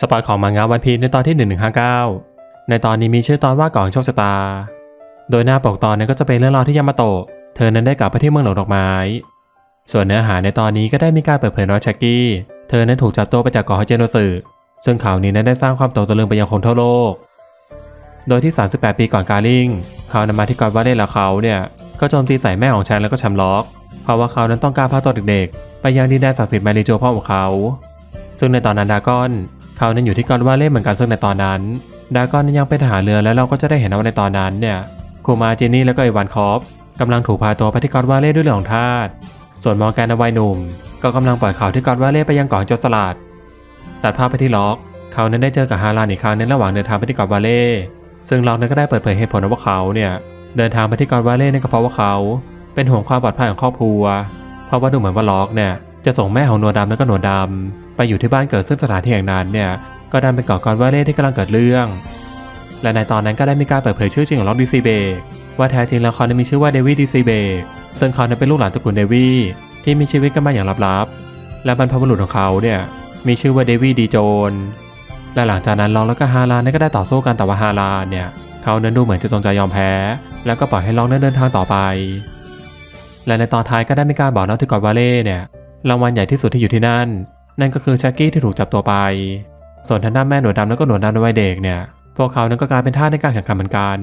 สปอยของมังงะวันพีในตอนที่ 1159 ในตอนนี้มีชื่อตอนว่าก่อนโชคชะตา โดยหน้าปกตอนนั้นก็จะเป็นเรื่องราวที่ยามาโตะ เธอนั้นได้กลับไปที่เมืองหลวงดอกไม้ ส่วนเนื้อหาในตอนนี้ก็ได้มีการเปิดเผยว่าแช็กกี้ เธอนั้นถูกจับตัวไปจากเกาะฮาเจโนสึซึ่งข่าวนี้นั้นได้สร้างความตกตะลึงไปยังคนทั่วโลก โดยที่ 38 ปีก่อนการลิงเขานำมาที่กอดว่าเล่นล้วเขาเนี่ยก็โจมตีใส่แม่ของแชนแล้วก็แชมล็อก เพราะว่าเขานั้นต้องการพาตัวเด็กๆ ไปยังดินแดนศักดิ์สิทธิ์แมริโจพ่อของเขา ซึ่งในตอนนั้นดากอน เขานั้นอยู่ที่กอดว่าเล่เหมือนกันซึ่งในตอนนั้น ดากอนยังเป็นทหารเรือแล้วเราก็จะได้เห็นว่าในตอนนั้นเนี่ยคูมาเจนี่แล้วก็อีวานคอฟกำลังถูกพาตัวไปที่กอดว่าเล่ด้วยเรื่องของทาสส่วนมอร์แกนวัยหนุ่ม ก็กำลังปล่อยข่าวที่กอดว่าเล่ไปยังเกาะโจรสลัดตัดภาพไปที่ล็อก เขานั้นได้เจอกับฮารานอีกครั้งในระหว่างเดินทางไปที่เกาะวาเล่ซึ่งล็อกนั้นก็ได้เปิดเผยเหตุผลว่าเขาเนี่ยเดินทางไปที่เกาะวาเล่นั่นก็เพราะว่าเขาเป็นห่วงความปลอดภัยของครอบครัว เพราะว่าดูเหมือนว่าล็อกเนี่ยจะส่งแม่ของหนวดดำและก็หนวดดำ ไปอยู่ที่บ้านเกิดซึ่งสถานที่แห่งนั้นเนี่ยก็ดันเป็นกาะกอนวาเล่ที่กำลังเกิดเรื่อง และในตอนนั้นก็ได้มีการเปิดเผยชื่อจริงของล็อกดีซีเบกว่าแท้จริงแล้วเขานั้มีชื่อว่าเดวิดดีซีเบกซึ่งเขาเป็นลูกหลานตระกูลเดวีที่มีชีวิตกันมาอย่างลับๆ และบรรพบุรุษของเขาเนี่ยมีชื่อว่าเดวีดีโจนและหลังจากนั้นล็อกแล้วก็ฮาลานนก็ได้ต่อสู้กันแต่ว่าฮาลานเนี่ยเขานั้นดูเหมือนจะจงใจยอมแพ้ แล้วก็ปล่อยให้ล็อกนั้นเดินทางต่อไป และในตอนท้ายก็ได้มีการบอกนักที่กอดวาเล่เนี่ยรางวัลใหญ่ที่สุดที่อยู่ที่นั่น นั่นก็คือแช็กกี้ที่ถูกจับตัวไป ส่วนทางด้านแม่หนวดดำแล้วก็หนวดดำในวัยเด็กเนี่ย พวกเขานั้นก็กลายเป็นท่าในการแข่งขันเหมือนกัน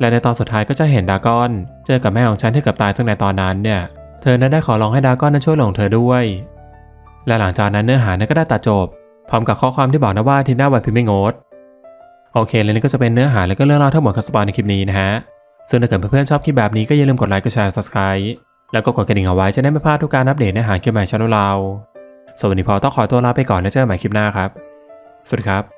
และในตอนสุดท้ายก็จะเห็นดากอน เจอกับแม่ของฉันที่เกือบตายตั้งในตอนนั้นเนี่ย เธอนั้นได้ขอร้องให้ดากอนนั้นช่วยหลงเธอด้วย และหลังจากนั้นเนื้อหานั้นก็ได้ตัดจบ พร้อมกับข้อความที่บอกนะว่าทีน้าวันพิมพ์ไม่งด โอเคและนี่ก็จะเป็นเนื้อหาและก็เรื่องราวทั้งหมดของสปอยในคลิปนี้นะฮะ ซึ่งถ้าเกิดเพื่อนๆชอบคลิปแบบนี้ก็อย่าลืมกดไลค์กดแชร์ subscribe แล้วก็กดกระดิ่งเอาไว้จะได้ไม่พลาดทุกการอัปเดตเนื้อหาเกี่ยวกับช่องเรา สวัสดีพอต้องขอตัวลาไปก่อนแล้วเจอกันใหม่คลิปหน้าครับ สวัสดีครับ